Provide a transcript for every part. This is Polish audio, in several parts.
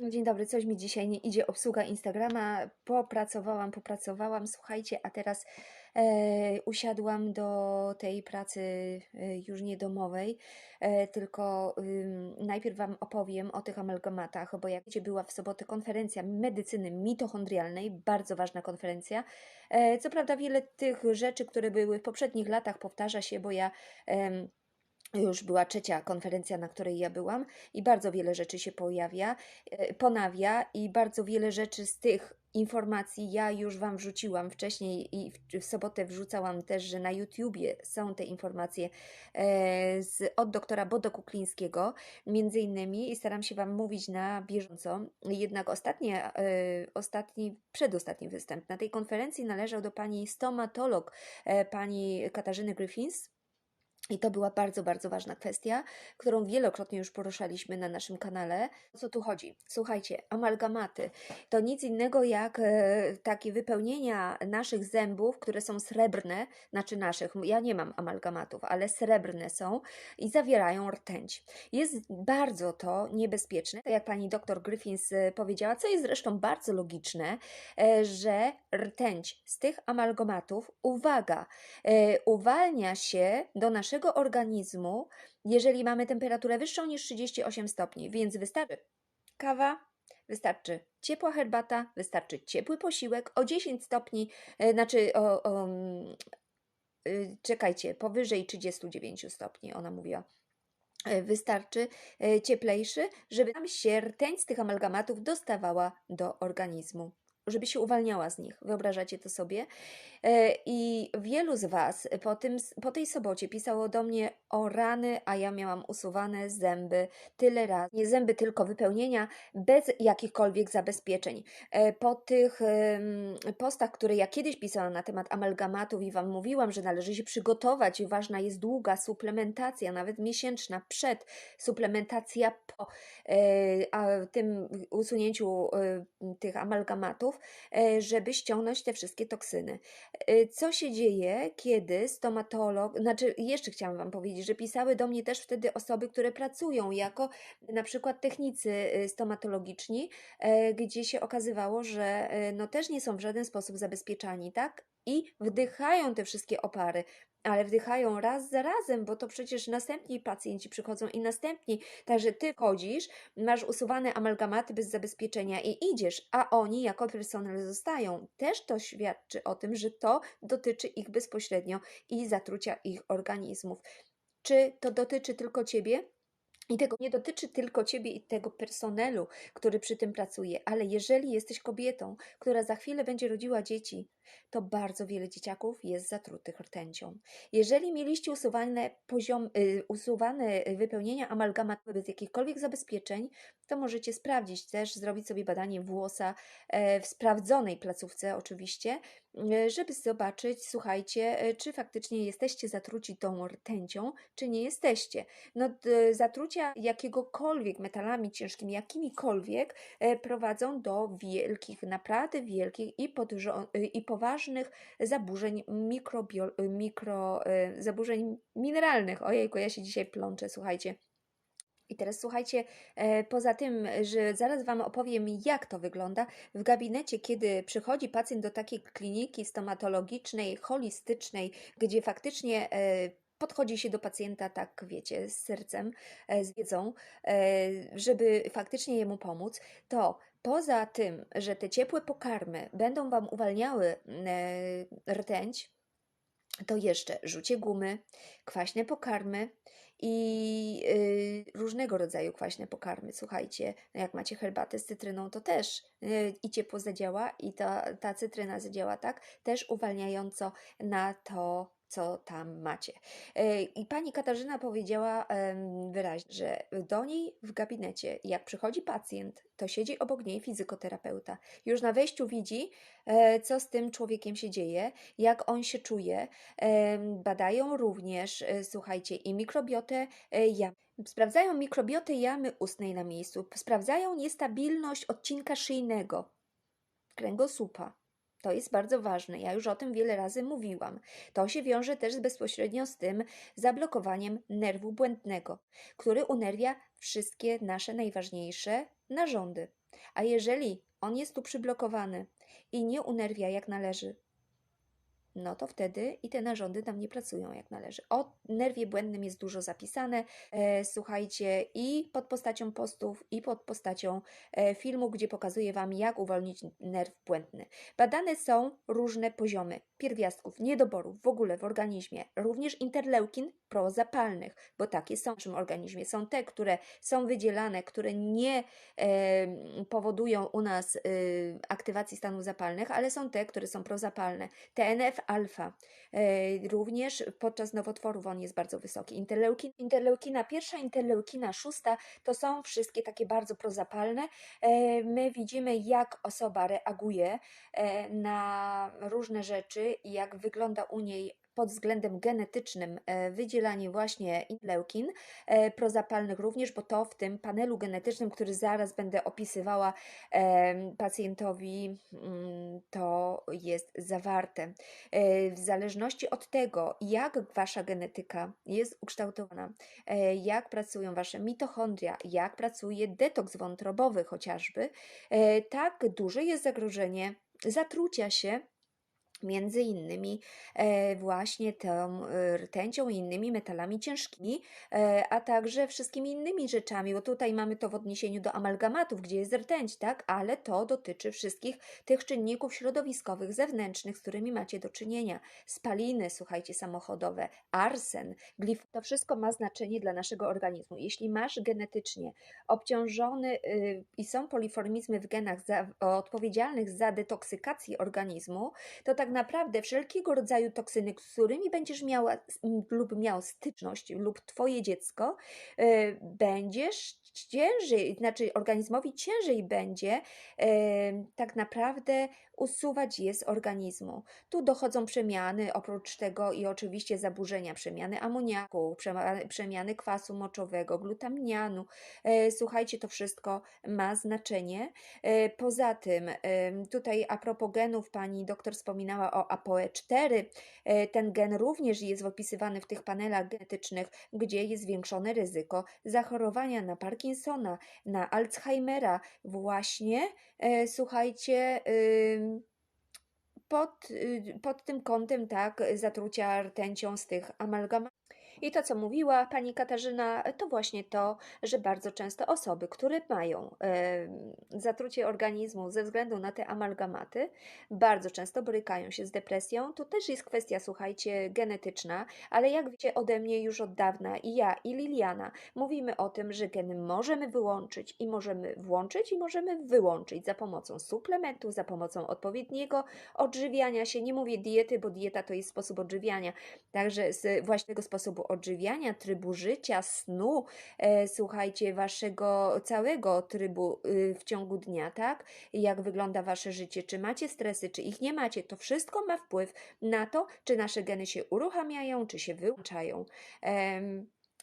Dzień dobry, coś mi dzisiaj nie idzie. Obsługa Instagrama. Popracowałam, popracowałam, słuchajcie, a teraz e, usiadłam do tej pracy e, już nie domowej, e, tylko ym, najpierw Wam opowiem o tych amalgamatach, bo jak wiecie, była w sobotę konferencja medycyny mitochondrialnej, bardzo ważna konferencja. E, co prawda, wiele tych rzeczy, które były w poprzednich latach, powtarza się, bo ja. em, już była trzecia konferencja, na której ja byłam, i bardzo wiele rzeczy się pojawia, e, ponawia, i bardzo wiele rzeczy z tych informacji ja już Wam wrzuciłam wcześniej i w, sobotę wrzucałam też, że na YouTubie są te informacje e, z, od doktora Bodo Kuklińskiego, między innymi, i staram się Wam mówić na bieżąco. Jednak ostatnie, e, ostatni, przedostatni występ na tej konferencji należał do pani stomatolog, pani Katarzyny Griffins. I to była bardzo, bardzo ważna kwestia, którą wielokrotnie już poruszaliśmy na naszym kanale. O co tu chodzi? Słuchajcie, amalgamaty to nic innego jak e, takie wypełnienia naszych zębów, które są srebrne, znaczy naszych, ja nie mam amalgamatów, ale srebrne są i zawierają rtęć. Jest bardzo to niebezpieczne, tak jak pani doktor Griffins powiedziała, co jest zresztą bardzo logiczne, e, że rtęć z tych amalgamatów, uwaga, e, uwalnia się do naszego organizmu, jeżeli mamy temperaturę wyższą niż 38 stopni, więc wystarczy kawa, wystarczy ciepła herbata, wystarczy ciepły posiłek o 10 stopni, e, znaczy o, o mm, y, czekajcie, powyżej 39 stopni, ona mówiła. E, Wystarczy e, cieplejszy, żeby nam się rtęć z tych amalgamatów dostawała do organizmu żeby się uwalniała z nich. Wyobrażacie to sobie? E, I wielu z Was po, tym, po tej sobocie pisało do mnie o rany, a ja miałam usuwane zęby tyle razy. Nie zęby, tylko wypełnienia bez jakichkolwiek zabezpieczeń. E, Po tych postach, które ja kiedyś pisałam na temat amalgamatów i Wam mówiłam, że należy się przygotować, i ważna jest długa suplementacja, nawet miesięczna przed, suplementacja po e, tym usunięciu tych amalgamatów, e, żeby ściągnąć te wszystkie toksyny. E, Co się dzieje, kiedy stomatolog, znaczy jeszcze chciałam Wam powiedzieć, że pisały do mnie też wtedy osoby, które pracują jako na przykład technicy e, stomatologiczni, gdzie się okazywało, że no też nie są w żaden sposób zabezpieczani, tak? I wdychają te wszystkie opary, ale wdychają raz za razem, bo to przecież następni pacjenci przychodzą i następni. Także ty chodzisz, masz usuwane amalgamaty bez zabezpieczenia i idziesz, a oni jako personel zostają. Też to świadczy o tym, że to dotyczy ich bezpośrednio i zatrucia ich organizmów. Czy to dotyczy tylko ciebie? I tego nie dotyczy tylko ciebie i tego personelu, który przy tym pracuje, ale jeżeli jesteś kobietą, która za chwilę będzie rodziła dzieci, to bardzo wiele dzieciaków jest zatrutych rtęcią. Jeżeli mieliście usuwane, poziom, y, usuwane wypełnienia amalgamatu bez jakichkolwiek zabezpieczeń, to możecie sprawdzić też, zrobić sobie badanie włosa e, w sprawdzonej placówce oczywiście, żeby zobaczyć, słuchajcie, e, czy faktycznie jesteście zatruci tą rtęcią, czy nie jesteście. No, zatrucia jakiegokolwiek metalami ciężkimi, jakimikolwiek, e, prowadzą do wielkich, naprawdę wielkich i, i poważnych zaburzeń mikrobio- mikro, e, zaburzeń mineralnych. Ojejku, ja się dzisiaj plączę, słuchajcie. I teraz słuchajcie, e, poza tym, że zaraz Wam opowiem, jak to wygląda w gabinecie, kiedy przychodzi pacjent do takiej kliniki stomatologicznej, holistycznej, gdzie faktycznie e, podchodzi się do pacjenta, tak wiecie, z sercem, e, z wiedzą, żeby faktycznie jemu pomóc, to poza tym, że te ciepłe pokarmy będą Wam uwalniały e, rtęć, to jeszcze rzucie gumy, kwaśne pokarmy i y, różnego rodzaju kwaśne pokarmy. Słuchajcie, no jak macie herbatę z cytryną, to też y, i ciepło zadziała, i ta, ta cytryna zadziała tak, też uwalniająco na to, co tam macie. Y, I pani Katarzyna powiedziała wyraźnie, że do niej w gabinecie, jak przychodzi pacjent, to siedzi obok niej fizykoterapeuta. Już na wejściu widzi, e, co z tym człowiekiem się dzieje, jak on się czuje. Badają również, e, słuchajcie, i mikrobiotę e, jamy. Sprawdzają mikrobiotę jamy ustnej na miejscu. Sprawdzają niestabilność odcinka szyjnego, kręgosłupa. To jest bardzo ważne. Ja już o tym wiele razy mówiłam. To się wiąże też bezpośrednio z tym zablokowaniem nerwu błędnego, który unerwia wszystkie nasze najważniejsze narządy. A jeżeli on jest tu przyblokowany i nie unerwia jak należy, no to wtedy i te narządy nam nie pracują jak należy. O nerwie błędnym jest dużo zapisane, e, słuchajcie, i pod postacią postów, i pod postacią e, filmu, gdzie pokazuję Wam, jak uwolnić nerw błędny. Badane są różne poziomy pierwiastków, niedoborów w ogóle w organizmie, również interleukin prozapalnych, bo takie są w naszym organizmie. Są te, które są wydzielane, które nie e, powodują u nas e, aktywacji stanów zapalnych, ale są te, które są prozapalne. TNF-alfa e, również podczas nowotworów on jest bardzo wysoki. Interleukin, interleukina pierwsza, interleukina szósta to są wszystkie takie bardzo prozapalne. E, my widzimy, jak osoba reaguje e, na różne rzeczy i jak wygląda u niej pod względem genetycznym e, wydzielanie właśnie interleukin e, prozapalnych również, bo to w tym panelu genetycznym, który zaraz będę opisywała em, pacjentowi, mm, to jest zawarte. E, W zależności od tego, jak wasza genetyka jest ukształtowana, e, jak pracują wasze mitochondria, jak pracuje detoks wątrobowy chociażby, e, tak duże jest zagrożenie zatrucia się między innymi e, właśnie tą e, rtęcią i innymi metalami ciężkimi, e, a także wszystkimi innymi rzeczami, bo tutaj mamy to w odniesieniu do amalgamatów, gdzie jest rtęć, tak, ale to dotyczy wszystkich tych czynników środowiskowych, zewnętrznych, z którymi macie do czynienia. Spaliny, słuchajcie, samochodowe, arsen, glif, to wszystko ma znaczenie dla naszego organizmu. Jeśli masz genetycznie obciążony y, i są poliformizmy w genach za, odpowiedzialnych za detoksykację organizmu, to tak naprawdę wszelkiego rodzaju toksyny, z którymi będziesz miała lub miał styczność, lub twoje dziecko, y, będziesz ciężej, znaczy organizmowi ciężej będzie y, tak naprawdę usuwać je z organizmu. Tu dochodzą przemiany, oprócz tego i oczywiście zaburzenia przemiany amoniaku, przemiany kwasu moczowego, glutaminianu. E, Słuchajcie, to wszystko ma znaczenie. E, Poza tym, tutaj a propos genów, pani doktor wspominała o APOE4. E, Ten gen również jest opisywany w tych panelach genetycznych, gdzie jest zwiększone ryzyko zachorowania na Parkinsona, na Alzheimera, właśnie, słuchajcie, pod, y, pod tym kątem, tak, zatrucia rtęcią z tych amalgamatów. I to, co mówiła pani Katarzyna, to właśnie to, że bardzo często osoby, które mają zatrucie organizmu ze względu na te amalgamaty, bardzo często borykają się z depresją. To też jest kwestia, słuchajcie, genetyczna, ale jak wiecie ode mnie już od dawna i ja, i Liliana mówimy o tym, że geny możemy wyłączyć i możemy włączyć i możemy wyłączyć za pomocą suplementów, za pomocą odpowiedniego odżywiania się. Nie mówię diety, bo dieta to jest sposób odżywiania. Także z właściwego sposobu odżywiania, trybu życia, snu, e, słuchajcie, waszego całego trybu y, w ciągu dnia, tak? Jak wygląda wasze życie, czy macie stresy, czy ich nie macie, to wszystko ma wpływ na to, czy nasze geny się uruchamiają, czy się wyłączają.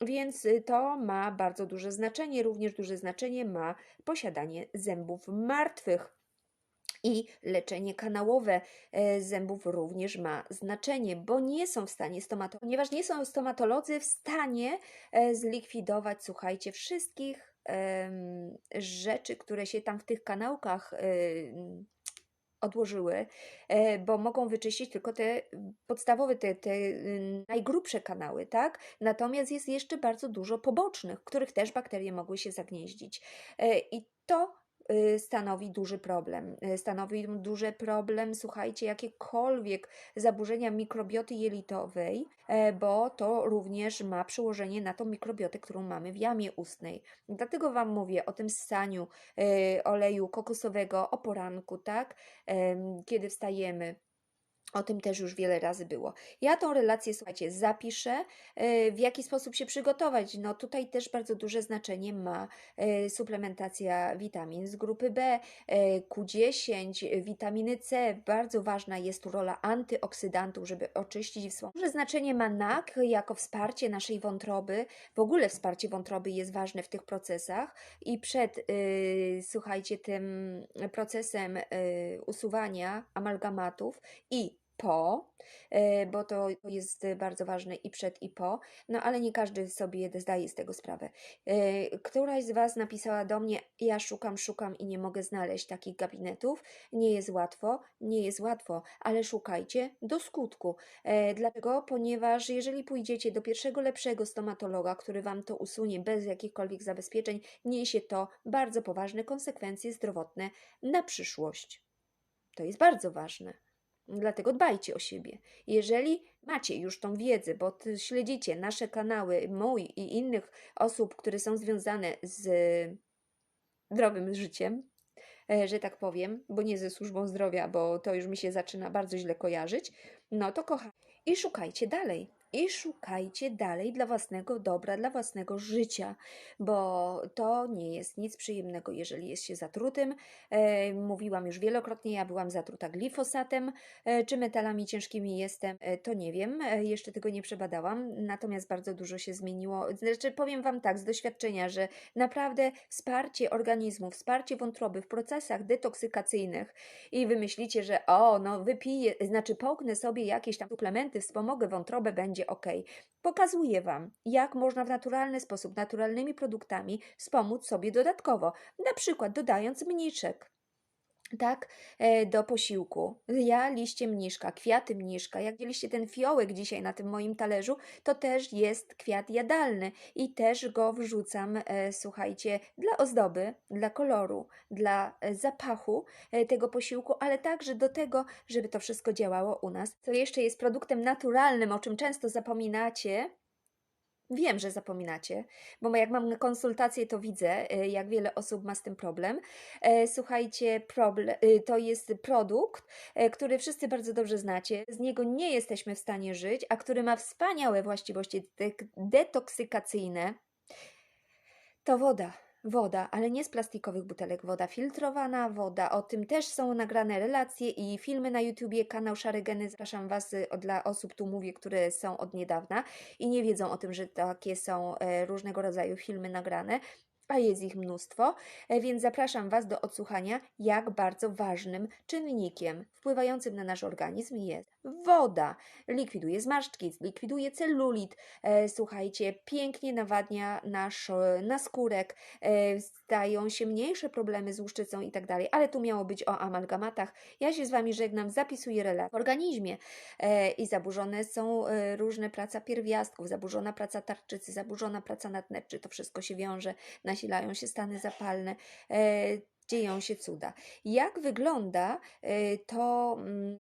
Więc to ma bardzo duże znaczenie. Również duże znaczenie ma posiadanie zębów martwych. I leczenie kanałowe e, zębów również ma znaczenie, bo nie są w stanie stomato, ponieważ nie są stomatolodzy w stanie e, zlikwidować, słuchajcie, wszystkich rzeczy, które się tam w tych kanałkach em, odłożyły, e, bo mogą wyczyścić tylko te podstawowe, te, te najgrubsze kanały, tak? Natomiast jest jeszcze bardzo dużo pobocznych, których też bakterie mogły się zagnieździć. E, I to stanowi duży problem. Y, Stanowi duży problem, słuchajcie, jakiekolwiek zaburzenia mikrobioty jelitowej, e, bo to również ma przełożenie na tą mikrobiotę, którą mamy w jamie ustnej. Dlatego Wam mówię o tym ssaniu e, oleju kokosowego o poranku, tak? Kiedy wstajemy. O tym też już wiele razy było. Ja tą relację, słuchajcie, zapiszę. e, W jaki sposób się przygotować? No tutaj też bardzo duże znaczenie ma e, suplementacja witamin z grupy B, e, Q10, e, witaminy C. Bardzo ważna jest tu rola antyoksydantów, żeby oczyścić wspomóc. Duże znaczenie ma NAK jako wsparcie naszej wątroby. W ogóle wsparcie wątroby jest ważne w tych procesach i przed, słuchajcie, tym procesem usuwania amalgamatów i po, e, bo to jest bardzo ważne i przed i po, no ale nie każdy sobie zdaje z tego sprawę. E, Któraś z Was napisała do mnie, ja szukam, szukam i nie mogę znaleźć takich gabinetów. Nie jest łatwo, nie jest łatwo, ale szukajcie do skutku. E, Dlatego, ponieważ jeżeli pójdziecie do pierwszego lepszego stomatologa, który Wam to usunie bez jakichkolwiek zabezpieczeń, niesie to bardzo poważne konsekwencje zdrowotne na przyszłość. To jest bardzo ważne. Dlatego dbajcie o siebie. Jeżeli macie już tą wiedzę, bo śledzicie nasze kanały, mój i innych osób, które są związane z zdrowym życiem, e, że tak powiem, bo nie ze służbą zdrowia, bo to już mi się zaczyna bardzo źle kojarzyć, no to kocham. I szukajcie dalej. I szukajcie dalej dla własnego dobra, dla własnego życia, bo to nie jest nic przyjemnego, jeżeli jest się zatrutym. E, mówiłam już wielokrotnie, ja byłam zatruta glifosatem, e, czy metalami ciężkimi jestem, e, to nie wiem, jeszcze tego nie przebadałam, natomiast bardzo dużo się zmieniło. Znaczy, powiem Wam tak z doświadczenia, że naprawdę wsparcie organizmu, wsparcie wątroby w procesach detoksykacyjnych i wymyślicie, że o, no wypiję, znaczy połknę sobie jakieś tam suplementy, wspomogę wątrobę, będzie ok. Pokazuję Wam, jak można w naturalny sposób, naturalnymi produktami wspomóc sobie dodatkowo, na przykład dodając mniszek. Tak, e, do posiłku. Ja liście mniszka, kwiaty mniszka. Jak widzieliście ten fiołek dzisiaj na tym moim talerzu, to też jest kwiat jadalny i też go wrzucam, e, słuchajcie, dla ozdoby, dla koloru, dla e, zapachu tego posiłku, ale także do tego, żeby to wszystko działało u nas. Co jeszcze jest produktem naturalnym, o czym często zapominacie, Wiem, że zapominacie, bo jak mam konsultacje, to widzę, e, jak wiele osób ma z tym problem. E, Słuchajcie, problem, to jest produkt, e, który wszyscy bardzo dobrze znacie. Z niego nie jesteśmy w stanie żyć, a który ma wspaniałe właściwości detoksykacyjne. To woda. Woda, ale nie z plastikowych butelek. Woda filtrowana, woda. O tym też są nagrane relacje i filmy na YouTubie, kanał Szare Geny. Zapraszam Was y, dla osób, tu mówię, które są od niedawna i nie wiedzą o tym, że takie są e, różnego rodzaju filmy nagrane. A jest ich mnóstwo, e, więc zapraszam Was do odsłuchania, jak bardzo ważnym czynnikiem wpływającym na nasz organizm jest woda. Likwiduje zmarszczki, likwiduje celulit, e, słuchajcie, pięknie nawadnia nasz e, naskórek, e, stają się mniejsze problemy z łuszczycą i tak dalej, ale tu miało być o amalgamatach. Ja się z Wami żegnam, zapisuję relacje w organizmie e, i zaburzone są e, różne praca pierwiastków, zaburzona praca tarczycy, zaburzona praca nadnerczy, to wszystko się wiąże, nasilają się stany zapalne, e, dzieją się cuda. Jak wygląda e, to mm,